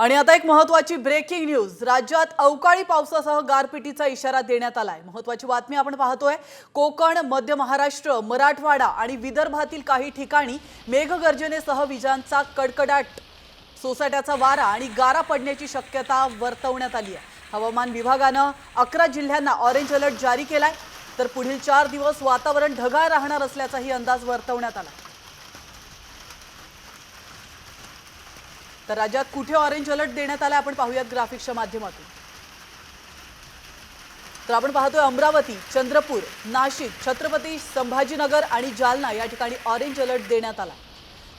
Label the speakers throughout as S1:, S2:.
S1: आणि आता एक महत्वाची ब्रेकिंग न्यूज राज्यात अवकाळी पावसासह गारपिटीचा इशारा देण्यात आलाय महत्वाची बातमी आपण पाहतोय कोकण मध्य महाराष्ट्र मराठवाडा आणि विदर्भातील काही ठिकाणी मेघगर्जनेसह विजांचा कडकडाट सोसाट्याचा वारा आणि गारा पडण्याची शक्यता वर्तवण्यात आली आहे हवामान विभागानं अकरा जिल्ह्यांना ऑरेंज अलर्ट जारी केलाय तर पुढील चार दिवस वातावरण ढगाळ राहणार असल्याचाही अंदाज वर्तवण्यात आला तर राज्यात कुठे ऑरेंज अलर्ट देण्यात आला आपण पाहूयात ग्राफिक्सच्या माध्यमातून तर आपण पाहतोय अमरावती चंद्रपूर नाशिक छत्रपती संभाजीनगर आणि जालना या ठिकाणी ऑरेंज अलर्ट देण्यात आला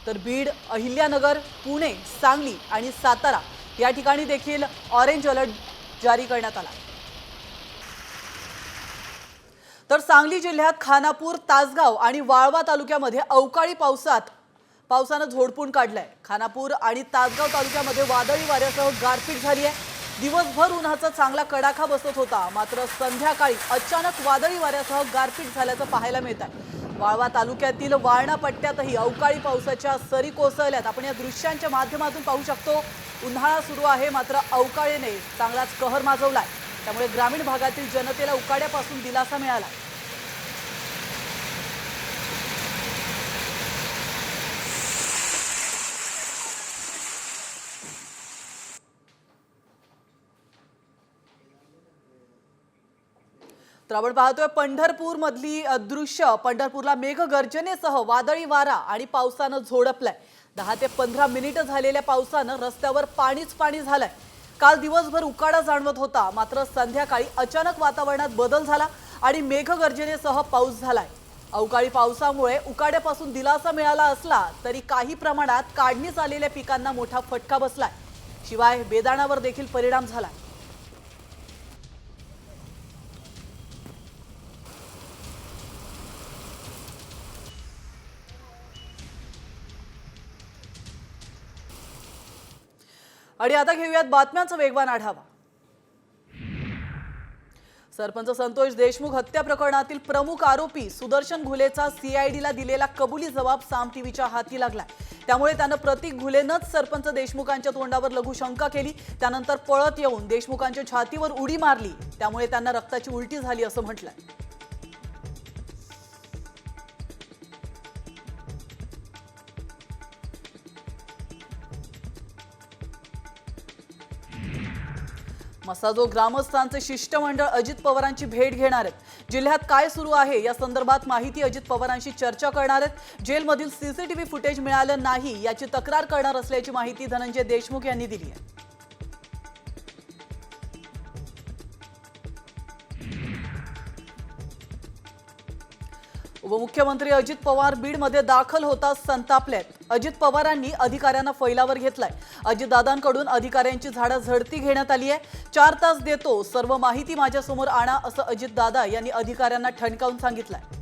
S1: तर बीड अहिल्यानगर पुणे सांगली आणि सातारा या ठिकाणी देखील ऑरेंज अलर्ट जारी करण्यात आला तर सांगली जिल्ह्यात खानापूर तासगाव आणि वाळवा तालुक्यामध्ये अवकाळी पावसात पावसानं झोडपून काढलंय खानापूर आणि तासगाव तालुक्यामध्ये वादळी वाऱ्यासह गारपीट झाली आहे दिवसभर उन्हाचा चांगला कडाखा बसत होता मात्र संध्याकाळी अचानक वादळी वाऱ्यासह गारपीट झाल्याचं पाहायला मिळत आहे वाळवा तालुक्यातील वारणा पट्ट्यातही अवकाळी पावसाच्या सरी कोसळल्यात आपण या दृश्यांच्या माध्यमातून पाहू शकतो उन्हाळा सुरू आहे मात्र अवकाळीने चांगलाच कहर माजवलाय त्यामुळे ग्रामीण भागातील जनतेला उकाड्यापासून दिलासा मिळाला तर आपण पाहतोय मधली दृश्य पंढरपूरला मेघगर्जनेसह वादळी वारा आणि पावसानं झोडपलाय दहा ते पंधरा मिनिट झालेल्या पावसानं रस्त्यावर पाणीच पाणी झालंय काल दिवसभर उकाडा जाणवत होता मात्र संध्याकाळी अचानक वातावरणात बदल झाला आणि मेघगर्जनेसह पाऊस झालाय अवकाळी पावसामुळे उकाड्यापासून दिलासा मिळाला असला तरी काही प्रमाणात काढणी आलेल्या पिकांना मोठा फटका बसलाय शिवाय बेदाणावर देखील परिणाम झाला आणि आता घेऊयात बातम्यांचा वेगवान आढावा सरपंच संतोष देशमुख हत्या प्रकरणातील प्रमुख आरोपी सुदर्शन घुलेचा सीआयडीला दिलेला कबुली जबाब साम टीव्हीच्या हाती लागला त्यामुळे त्यानं प्रतीक घुलेनंच सरपंच देशमुखांच्या तोंडावर लघु शंका केली त्यानंतर पळत येऊन देशमुखांच्या छातीवर उडी मारली त्यामुळे त्यांना रक्ताची उलटी झाली असं म्हटलंय मसाजो ग्रामस्थांचे शिष्टमंडळ अजित पवारांची भेट घेणार आहेत जिल्ह्यात काय सुरू आहे या संदर्भात माहिती अजित पवारांशी चर्चा करणार आहेत जेलमधील सीसीटीव्ही फुटेज मिळालं नाही याची तक्रार करणार असल्याची माहिती धनंजय देशमुख यांनी दिली आहे उपमुख्यमंत्री अजित पवार बीडमध्ये दाखल होता संतापले अजित पवारांनी अधिकाऱ्यांना फैलावर घेतलाय अजितदादांकडून अधिकाऱ्यांची झाडं झडती घेण्यात आली आहे चार तास देतो सर्व माहिती माझ्यासमोर आणा असं अजितदादा यांनी अधिकाऱ्यांना ठणकावून सांगितलंय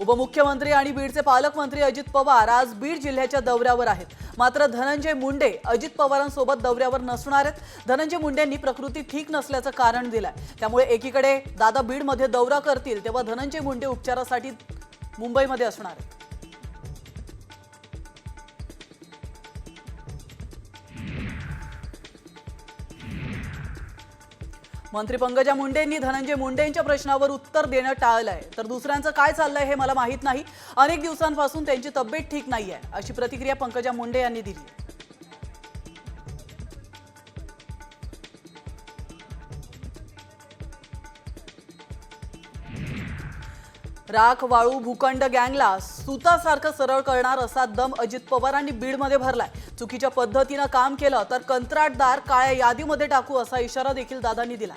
S1: उपमुख्यमंत्री आणि बीडचे पालकमंत्री अजित पवार आज बीड जिल्ह्याच्या दौऱ्यावर आहेत मात्र धनंजय मुंडे अजित पवारांसोबत दौऱ्यावर नसणार आहेत धनंजय मुंडेंनी प्रकृती ठीक नसल्याचं कारण दिलंय त्यामुळे एकीकडे दादा बीडमध्ये दौरा करतील तेव्हा धनंजय मुंडे उपचारासाठी मुंबईमध्ये असणार आहेत मंत्री पंकजा मुंडेंनी धनंजय मुंडेंच्या प्रश्नावर उत्तर देणं टाळलंय तर दुसऱ्यांचं काय चाललंय हे मला माहीत नाही अनेक दिवसांपासून त्यांची तब्येत ठीक नाही आहे अशी प्रतिक्रिया पंकजा मुंडे यांनी दिली राख वाळू भूखंड गँगला सुतासारखं सरळ करणार असा दम अजित पवारांनी बीडमध्ये भरलाय चुकीच्या पद्धतीनं काम केलं तर कंत्राटदार काळ्या यादीमध्ये टाकू असा इशारा देखील दादांनी दिला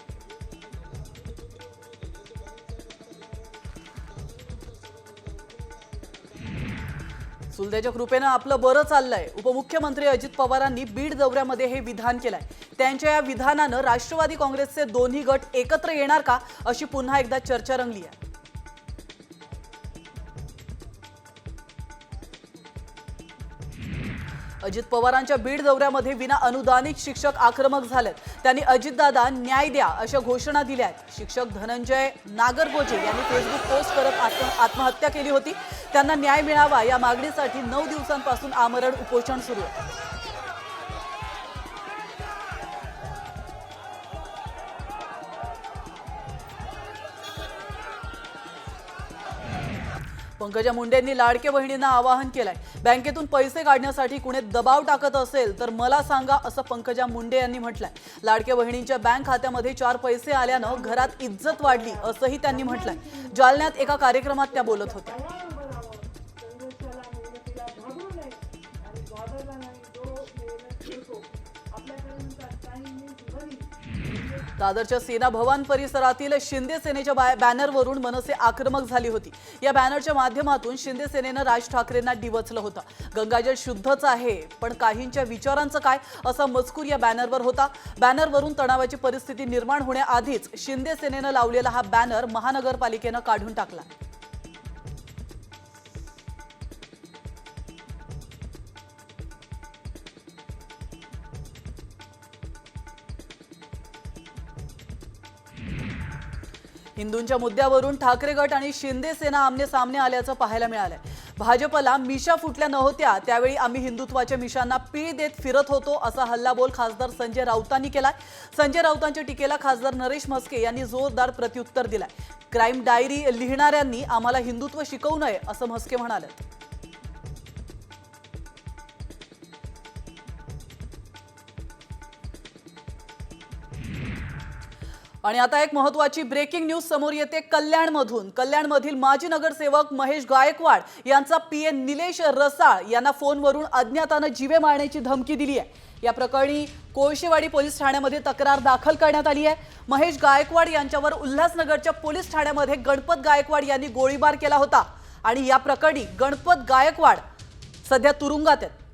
S1: सुलदेच्या कृपेनं आपलं बरं चाललंय उपमुख्यमंत्री अजित पवारांनी बीड दौऱ्यामध्ये हे विधान केलंय त्यांच्या या विधानानं राष्ट्रवादी काँग्रेसचे दोन्ही गट एकत्र येणार का अशी पुन्हा एकदा चर्चा रंगली आहे अजित पवारांच्या बीड दौऱ्यामध्ये विना अनुदानित शिक्षक आक्रमक झालेत त्यांनी अजितदादा न्याय द्या अशा घोषणा दिल्या आहेत शिक्षक धनंजय नागरगोजे यांनी फेसबुक पोस्ट करत आत्महत्या केली होती त्यांना न्याय मिळावा या मागणीसाठी नऊ दिवसांपासून आमरण उपोषण सुरू आहे पंकजा मुंडेंनी लाडके बहिणींना आवाहन केलंय बँकेतून पैसे काढण्यासाठी कुणी दबाव टाकत असेल तर मला सांगा असं पंकजा मुंडे यांनी म्हटलंय लाडके बहिणींच्या बँक खात्यामध्ये चार पैसे आल्यानं घरात इज्जत वाढली असंही त्यांनी म्हटलंय जालन्यात एका कार्यक्रमात त्या बोलत होत्या दादरच्या सेना भवन परिसरातील शिंदे सेनेच्या बॅनरवरून मनसे आक्रमक झाली होती या बॅनरच्या माध्यमातून शिंदे सेनेनं राज ठाकरेंना डिवचलं होतं गंगाजल शुद्धच आहे पण काहींच्या विचारांचं काय असा मजकूर या बॅनरवर होता बॅनरवरून तणावाची परिस्थिती निर्माण होण्याआधीच शिंदे सेनेनं लावलेला हा बॅनर महानगरपालिकेनं काढून टाकला हिंदूंच्या मुद्द्यावरून ठाकरे गट आणि शिंदे सेना आमने सामने आल्याचं पाहायला मिळालंय भाजपला मिशा फुटल्या नव्हत्या त्यावेळी आम्ही हिंदुत्वाच्या मिशांना पीळ देत फिरत होतो असा हल्लाबोल खासदार संजय राऊतांनी केलाय संजय राऊतांच्या टीकेला खासदार नरेश म्हस्के यांनी जोरदार प्रत्युत्तर दिलाय क्राईम डायरी लिहिणाऱ्यांनी आम्हाला हिंदुत्व शिकवू नये असं म्हस्के म्हणाले आणि आता एक महत्वाची ब्रेकिंग न्यूज समोर येते कल्याणमधून कल्याणमधील माजी नगरसेवक महेश गायकवाड यांचा पी ए निलेश रसाळ यांना फोनवरून अज्ञातानं जीवे मारण्याची धमकी दिली आहे या प्रकरणी कोळशेवाडी पोलीस ठाण्यामध्ये तक्रार दाखल करण्यात आली आहे महेश गायकवाड यांच्यावर उल्हासनगरच्या पोलीस ठाण्यामध्ये गणपत गायकवाड यांनी गोळीबार केला होता आणि या प्रकरणी गणपत गायकवाड सध्या तुरुंगात आहेत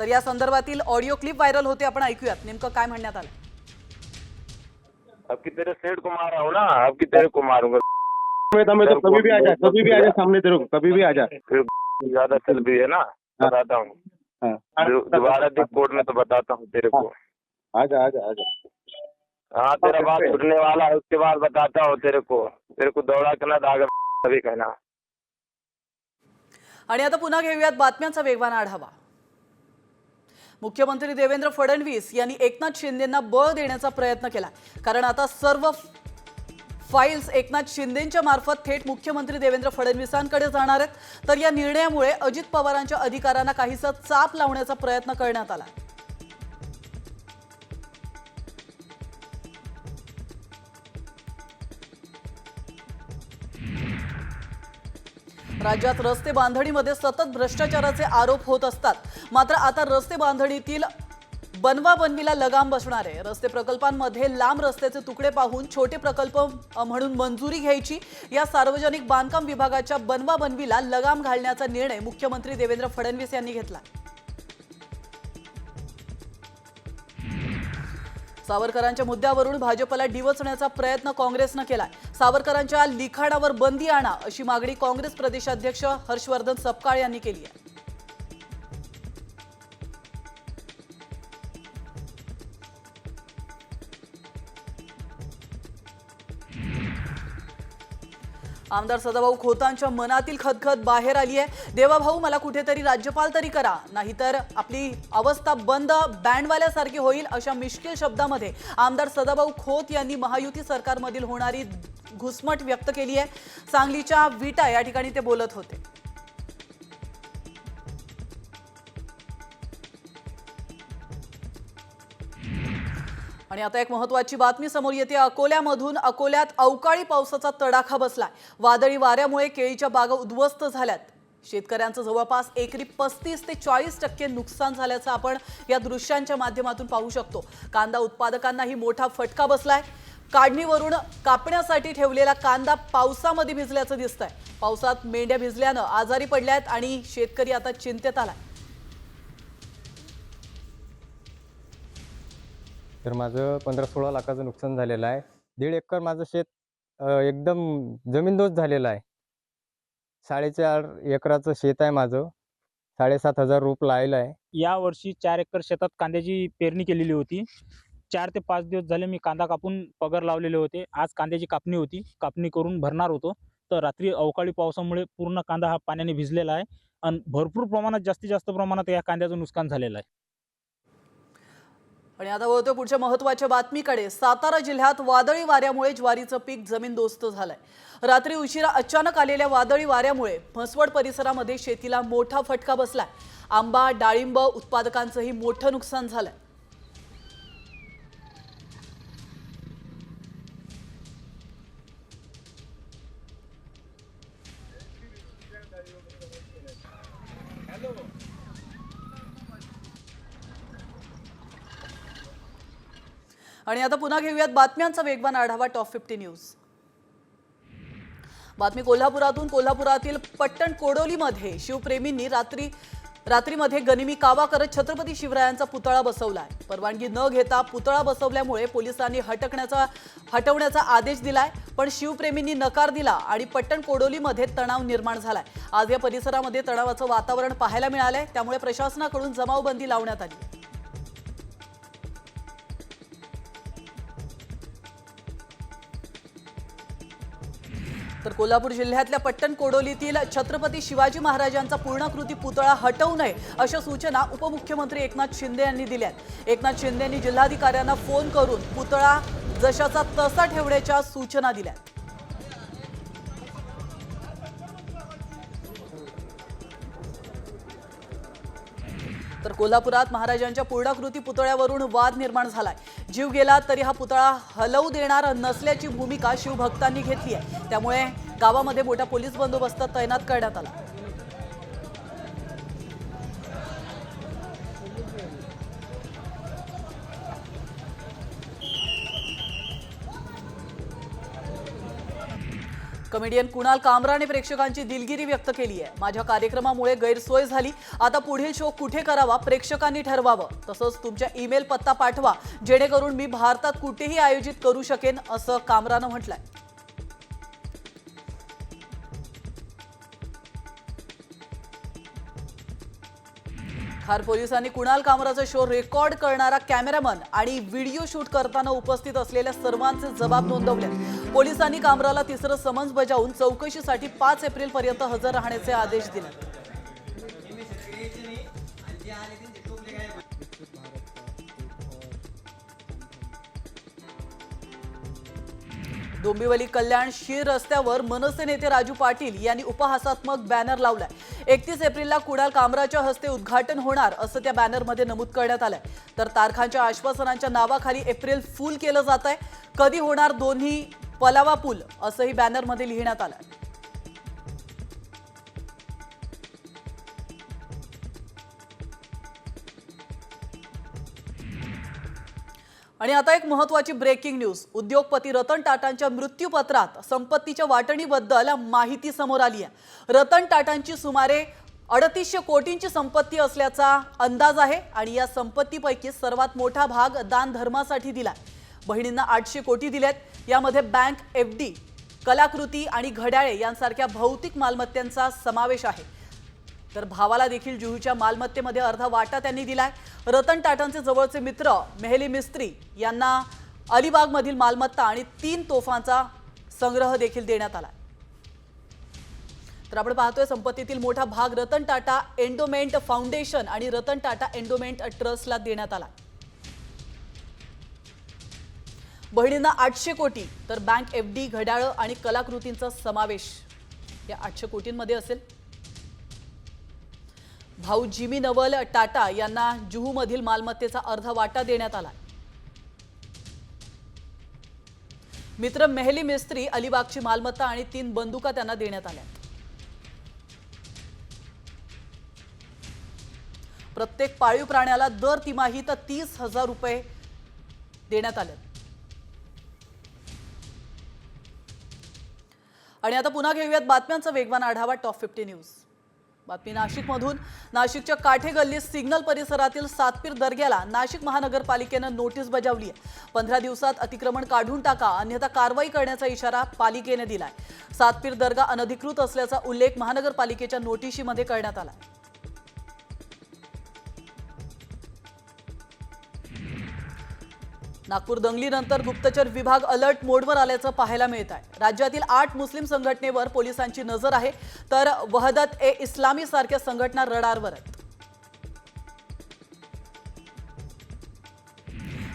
S1: तर या संदर्भातील ऑडिओ क्लिप व्हायरल होते आपण ऐकूयात नेमकं काय म्हणण्यात आलं
S2: अब तेरे सेठ कुमार हो ना अब तेरे कुमार हो मैं मैं तो कभी भी आ जा कभी भी आ जा सामने तेरे को कभी भी आ जा फिर ज्यादा चल भी है ना बताता हूँ दोबारा कोर्ट में तो बताता हूँ तेरे को आजा आजा आजा हाँ तेरा बात सुनने वाला है उसके बाद बताता हूँ तेरे को तेरे को दौड़ा के ना दागा कभी कहना
S1: आणि आता पुन्हा घेऊयात बातम्यांचा वेगवान आढावा मुख्यमंत्री देवेंद्र फडणवीस यांनी एकनाथ शिंदेंना बळ देण्याचा प्रयत्न केला कारण आता सर्व फाईल्स एकनाथ शिंदेंच्या मार्फत थेट मुख्यमंत्री देवेंद्र फडणवीसांकडे जाणार आहेत तर या निर्णयामुळे अजित पवारांच्या अधिकारांना काहीसा चाप लावण्याचा प्रयत्न करण्यात आला राज्यात रस्ते बांधणीमध्ये सतत भ्रष्टाचाराचे आरोप होत असतात मात्र आता रस्ते बांधणीतील बनवा बनवीला लगाम आहे रस्ते प्रकल्पांमध्ये लांब रस्त्याचे तुकडे पाहून छोटे प्रकल्प म्हणून मंजुरी घ्यायची या सार्वजनिक बांधकाम विभागाच्या बनवा बनवीला लगाम घालण्याचा निर्णय मुख्यमंत्री देवेंद्र फडणवीस यांनी घेतला सावरकरांच्या मुद्द्यावरून भाजपला डिवचण्याचा प्रयत्न काँग्रेसनं केलाय सावरकरांच्या लिखाणावर बंदी आणा अशी मागणी काँग्रेस प्रदेशाध्यक्ष हर्षवर्धन सपकाळ यांनी केली आहे आमदार सदाभाऊ खोतांच्या मनातील खदखद बाहेर आली आहे देवाभाऊ मला कुठेतरी राज्यपाल तरी करा नाहीतर आपली अवस्था बंद बँडवाल्यासारखी होईल अशा मिश्किल शब्दामध्ये आमदार सदाभाऊ खोत यांनी महायुती सरकारमधील होणारी घुसमट व्यक्त केली आहे सांगलीच्या विटा या ठिकाणी ते बोलत होते आणि आता एक महत्वाची बातमी समोर येते अकोल्यामधून अकोल्यात अवकाळी पावसाचा तडाखा बसला वादळी वाऱ्यामुळे केळीच्या बागा उद्ध्वस्त झाल्यात शेतकऱ्यांचं जवळपास एकरी पस्तीस ते चाळीस टक्के नुकसान झाल्याचं आपण या दृश्यांच्या माध्यमातून पाहू शकतो कांदा उत्पादकांनाही मोठा फटका बसलाय काढणीवरून कापण्यासाठी ठेवलेला कांदा पावसामध्ये भिजल्याचं दिसतंय पावसात मेंढ्या भिजल्यानं आजारी पडल्यात आणि शेतकरी आता चिंतेत आलाय
S3: तर माझं पंधरा सोळा लाखाचं नुकसान झालेलं आहे दीड एकर माझं शेत एकदम जमीनदोस्त झालेलं आहे साडेचार एकराचं शेत आहे माझं साडेसात हजार रोप लायला आहे
S4: या वर्षी चार एकर शेतात कांद्याची पेरणी केलेली होती चार ते पाच दिवस झाले मी कांदा कापून पगार लावलेले होते आज कांद्याची कापणी होती कापणी करून भरणार होतो तर रात्री अवकाळी पावसामुळे पूर्ण कांदा हा पाण्याने भिजलेला आहे आणि भरपूर प्रमाणात जास्तीत जास्त प्रमाणात या कांद्याचं नुकसान झालेलं आहे
S1: आणि आता वळतो पुढच्या महत्वाच्या बातमीकडे सातारा जिल्ह्यात वादळी वाऱ्यामुळे ज्वारीचं पीक जमीनदोस्त झालंय रात्री उशिरा अचानक आलेल्या वादळी वाऱ्यामुळे म्हसवड परिसरामध्ये शेतीला मोठा फटका बसलाय आंबा डाळिंब उत्पादकांचंही मोठं नुकसान झालंय आणि आता पुन्हा घेऊयात बातम्यांचा वेगवान आढावा टॉप फिफ्टी न्यूज बातमी कोल्हापुरातून कोल्हापुरातील पट्टण कोडोलीमध्ये शिवप्रेमींनी रात्री रात्रीमध्ये गनिमी कावा करत छत्रपती शिवरायांचा पुतळा बसवलाय परवानगी न घेता पुतळा बसवल्यामुळे पोलिसांनी हटकण्याचा हटवण्याचा आदेश दिलाय पण शिवप्रेमींनी नकार दिला आणि पट्टण कोडोलीमध्ये तणाव निर्माण झालाय आज या परिसरामध्ये तणावाचं वातावरण पाहायला मिळालंय त्यामुळे प्रशासनाकडून जमावबंदी लावण्यात आली तर कोल्हापूर जिल्ह्यातल्या पट्टण कोडोलीतील छत्रपती शिवाजी महाराजांचा पूर्णकृती पुतळा हटवू नये अशा सूचना उपमुख्यमंत्री एकनाथ शिंदे यांनी दिल्यात एकनाथ शिंदे यांनी जिल्हाधिकाऱ्यांना फोन करून पुतळा जशाचा तसा ठेवण्याच्या सूचना दिल्या तर कोल्हापुरात महाराजांच्या पूर्णाकृती पुतळ्यावरून वाद निर्माण झालाय जीव गेला तरी हा पुतळा हलवू देणार नसल्याची भूमिका शिवभक्तांनी घेतली आहे त्यामुळे गावामध्ये मोठा पोलीस बंदोबस्त तैनात करण्यात आला कमेडियन कुणाल कामराने प्रेक्षकांची दिलगिरी व्यक्त केली आहे माझ्या कार्यक्रमामुळे गैरसोय झाली आता पुढील शो कुठे करावा प्रेक्षकांनी ठरवावं तसंच तुमच्या ईमेल पत्ता पाठवा जेणेकरून मी भारतात कुठेही आयोजित करू शकेन असं कामरानं म्हटलंय बिहार पोलिसांनी कुणाल कामराचा शो रेकॉर्ड करणारा कॅमेरामन आणि व्हिडिओ शूट करताना उपस्थित असलेल्या सर्वांचे जबाब नोंदवले पोलिसांनी कामराला तिसरं समन्स बजावून चौकशीसाठी पाच एप्रिल पर्यंत हजर राहण्याचे आदेश दिले डोंबिवली कल्याण शीर रस्त्यावर मनसे नेते राजू पाटील यांनी उपहासात्मक बॅनर लावलाय एकतीस एप्रिलला कुडाल कामराच्या हस्ते उद्घाटन होणार असं त्या बॅनरमध्ये नमूद करण्यात आलंय तर तारखांच्या आश्वासनांच्या नावाखाली एप्रिल फूल केलं जात आहे कधी होणार दोन्ही पलावा पूल असंही बॅनरमध्ये लिहिण्यात आलं आणि आता एक महत्वाची ब्रेकिंग न्यूज उद्योगपती रतन टाटांच्या मृत्यूपत्रात संपत्तीच्या वाटणीबद्दल माहिती समोर आली आहे रतन टाटांची सुमारे अडतीसशे कोटींची संपत्ती असल्याचा अंदाज आहे आणि या संपत्तीपैकी सर्वात मोठा भाग दान धर्मासाठी दिला बहिणींना आठशे कोटी दिल्यात यामध्ये बँक एफ डी कलाकृती आणि घड्याळे यांसारख्या भौतिक मालमत्तांचा समावेश आहे तर भावाला देखील जुहूच्या मालमत्तेमध्ये अर्धा वाटा त्यांनी दिलाय रतन टाटांचे जवळचे मित्र मेहली मिस्त्री यांना अलिबागमधील मालमत्ता आणि तीन तोफांचा संग्रह देखील देण्यात आला तर आपण पाहतोय संपत्तीतील मोठा भाग रतन टाटा एंडोमेंट फाउंडेशन आणि रतन टाटा एंडोमेंट ट्रस्टला देण्यात आला बहिणींना आठशे कोटी तर बँक एफ डी घड्याळं आणि कलाकृतींचा समावेश या आठशे कोटींमध्ये असेल भाऊ जिमी नवल टाटा यांना जुहूमधील मालमत्तेचा अर्धा वाटा देण्यात आला मित्र मेहली मिस्त्री अलिबागची मालमत्ता आणि तीन बंदुका त्यांना देण्यात आल्या प्रत्येक पाळीव प्राण्याला दर तिमाहीत तीस हजार रुपये देण्यात आले आणि आता पुन्हा घेऊयात बातम्यांचा वेगवान आढावा टॉप फिफ्टी न्यूज बातमी नाशिकमधून नाशिकच्या काठे गल्लीत सिग्नल परिसरातील सातपीर दर्ग्याला नाशिक महानगरपालिकेनं नोटीस बजावली आहे पंधरा दिवसात अतिक्रमण काढून टाका अन्यथा कारवाई करण्याचा इशारा पालिकेने दिलाय सातपीर दर्गा अनधिकृत असल्याचा उल्लेख महानगरपालिकेच्या नोटीशीमध्ये करण्यात आला नागपूर दंगलीनंतर गुप्तचर विभाग अलर्ट मोडवर आल्याचं पाहायला मिळत आहे राज्यातील आठ मुस्लिम संघटनेवर पोलिसांची नजर आहे तर वहदत ए इस्लामी सारख्या संघटना रडारवर आहेत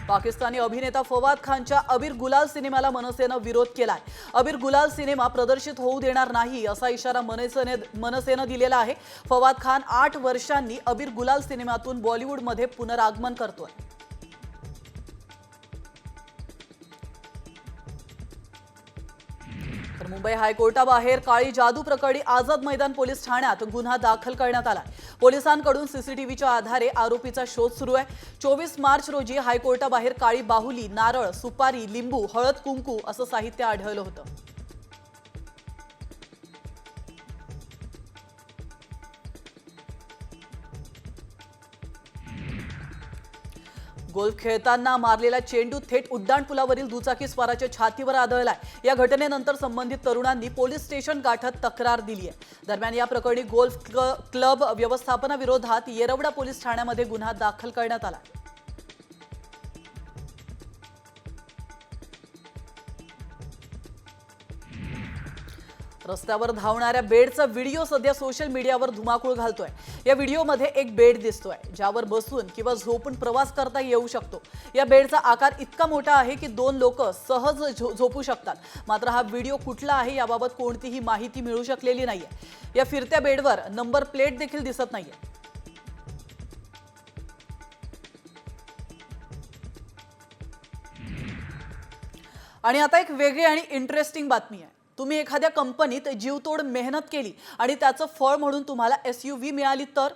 S1: पाकिस्तानी अभिनेता फवाद खानच्या अबीर गुलाल सिनेमाला मनसेनं विरोध केलाय अबीर गुलाल सिनेमा प्रदर्शित होऊ देणार नाही असा इशारा मनसेने मनसेनं दिलेला आहे फवाद खान आठ वर्षांनी अबीर गुलाल सिनेमातून बॉलिवूडमध्ये पुनरागमन करतोय मुंबई हायकोर्टाबाहेर काळी जादू प्रकरणी आझाद मैदान पोलीस ठाण्यात गुन्हा दाखल करण्यात आला पोलिसांकडून सीसीटीव्हीच्या आधारे आरोपीचा शोध सुरू आहे चोवीस मार्च रोजी हायकोर्टाबाहेर काळी बाहुली नारळ सुपारी लिंबू हळद कुंकू असं साहित्य आढळलं होतं गोल्फ खेळताना मारलेला चेंडू थेट उड्डाणपुलावरील दुचाकी स्वाराच्या छातीवर आदळलाय या घटनेनंतर संबंधित तरुणांनी पोलीस स्टेशन गाठत तक्रार दिली आहे दरम्यान या प्रकरणी गोल्फ क्लब व्यवस्थापनाविरोधात येरवडा पोलीस ठाण्यामध्ये गुन्हा दाखल करण्यात आला रस्त्यावर धावणाऱ्या बेडचा व्हिडिओ सध्या सोशल मीडियावर धुमाकूळ घालतोय या व्हिडिओमध्ये एक बेड दिसतोय ज्यावर बसून किंवा झोपून प्रवास करता येऊ शकतो या बेडचा आकार इतका मोठा आहे की दोन लोक सहज झोपू शकतात मात्र हा व्हिडिओ कुठला आहे याबाबत कोणतीही माहिती मिळू शकलेली नाहीये या फिरत्या बेडवर नंबर प्लेट देखील दिसत नाहीये आणि आता एक वेगळी आणि इंटरेस्टिंग बातमी आहे तुम्ही एखाद्या कंपनीत जीवतोड मेहनत केली आणि त्याचं फळ म्हणून तुम्हाला एस यू व्ही मिळाली तर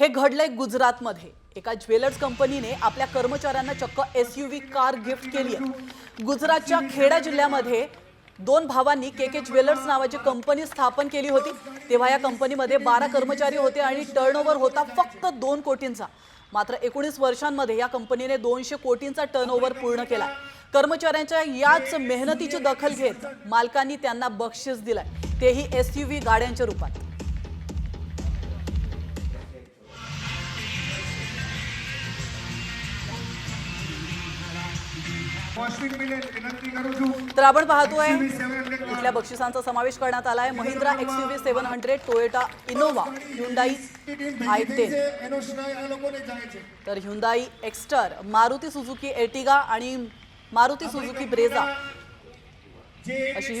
S1: हे घडलंय गुजरातमध्ये एका ज्वेलर्स कंपनीने आपल्या कर्मचाऱ्यांना चक्क S U V car gift केली आहे गुजरातच्या खेडा जिल्ह्यामध्ये दोन भावांनी के के ज्वेलर्स नावाची कंपनी स्थापन केली होती तेव्हा या कंपनीमध्ये बारा कर्मचारी होते आणि टर्नओव्हर होता फक्त दोन कोटींचा मात्र एकोणीस वर्षांमध्ये या कंपनीने दोनशे कोटींचा टर्नओव्हर पूर्ण केला कर्मचाऱ्यांच्या याच मेहनतीची दखल घेत मालकांनी त्यांना बक्षीस दिलाय तेही एस गाड्यांच्या रूपात तर आपण पाहतोय कुठल्या बक्षिसांचा समावेश करण्यात आलाय Mahindra XUV seven hundred Toyota Innova Hyundai I तर Hyundai Exter Maruti Suzuki Ertiga आणि मारुती सुझुकी ब्रेझा अशी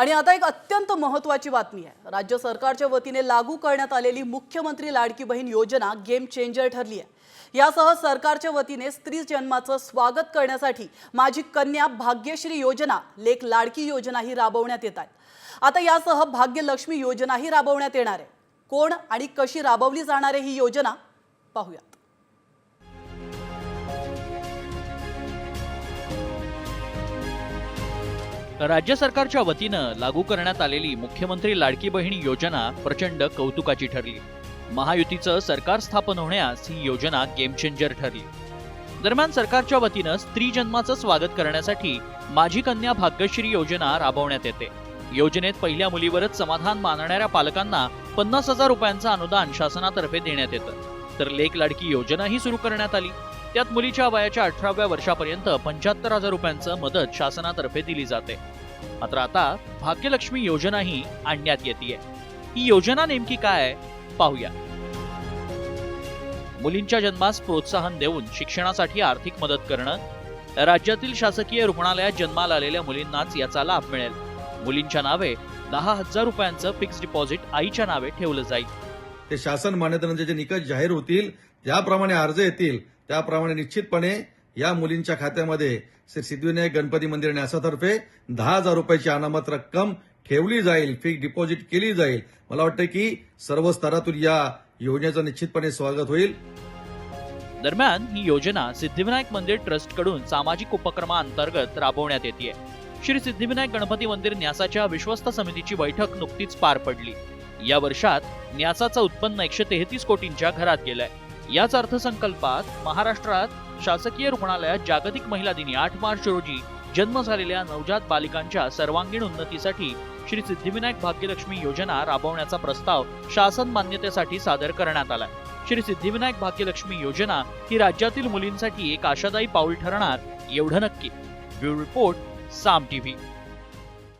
S1: आणि आता एक अत्यंत महत्वाची बातमी आहे राज्य सरकारच्या वतीने लागू करण्यात आलेली मुख्यमंत्री लाडकी बहीण योजना गेम चेंजर ठरली आहे यासह सरकारच्या वतीने स्त्री जन्माचं स्वागत करण्यासाठी माझी कन्या भाग्यश्री योजना लेख लाडकी योजना ही राबवण्यात येत आहेत आता यासह भाग्यलक्ष्मी योजनाही राबवण्यात येणार आहे कोण आणि कशी राबवली जाणार आहे ही योजना पाहूया
S5: राज्य सरकारच्या वतीनं लागू करण्यात आलेली मुख्यमंत्री लाडकी बहीण योजना प्रचंड कौतुकाची ठरली महायुतीचं सरकार स्थापन होण्यास ही योजना गेम चेंजर ठरली दरम्यान सरकारच्या वतीनं स्त्री जन्माचं स्वागत करण्यासाठी माझी कन्या भाग्यश्री योजना राबवण्यात येते योजनेत पहिल्या मुलीवरच समाधान मानणाऱ्या पालकांना पन्नास हजार रुपयांचं अनुदान शासनातर्फे देण्यात येतं तर लेख लाडकी योजनाही सुरू करण्यात आली त्यात मुलीच्या वयाच्या अठराव्या वर्षापर्यंत पंच्याहत्तर हजार रुपयांचं मदत शासनातर्फे दिली जाते मात्र आता भाग्यलक्ष्मी योजनाही आणण्यात येते ही योजना नेमकी काय पाहूया मुलींच्या जन्मास प्रोत्साहन देऊन शिक्षणासाठी आर्थिक मदत करणं राज्यातील शासकीय रुग्णालयात जन्माला आलेल्या मुलींनाच याचा लाभ मिळेल मुलींच्या नावे दहा हजार रुपयांचं फिक्स डिपॉझिट आईच्या नावे ठेवलं जाईल
S6: ते शासन मान्यतेनंतर जे निकष जाहीर होतील ज्याप्रमाणे अर्ज येतील त्याप्रमाणे निश्चितपणे या मुलींच्या खात्यामध्ये श्री सिद्धिविनायक गणपती मंदिर न्यासातर्फे दहा हजार रुपयाची अनामत रक्कम ठेवली जाईल फिक्स डिपॉझिट केली जाईल मला वाटतं की सर्व स्तरातून या योजनेचं निश्चितपणे स्वागत होईल
S5: दरम्यान ही योजना सिद्धिविनायक मंदिर ट्रस्ट कडून सामाजिक उपक्रमाअंतर्गत राबवण्यात येते श्री सिद्धिविनायक गणपती मंदिर न्यासाच्या विश्वस्त समितीची बैठक नुकतीच पार पडली या वर्षात न्यासाचं उत्पन्न एकशे तेहतीस कोटींच्या घरात गेलंय याच अर्थसंकल्पात महाराष्ट्रात शासकीय रुग्णालयात जागतिक महिला दिनी आठ मार्च रोजी जन्म झालेल्या नवजात बालिकांच्या सर्वांगीण उन्नतीसाठी श्री सिद्धिविनायक भाग्यलक्ष्मी योजना राबवण्याचा प्रस्ताव शासन मान्यतेसाठी सादर करण्यात आलाय श्री सिद्धिविनायक भाग्यलक्ष्मी योजना ही राज्यातील मुलींसाठी एक आशादायी पाऊल ठरणार एवढं नक्की ब्युरो रिपोर्ट Sam TV.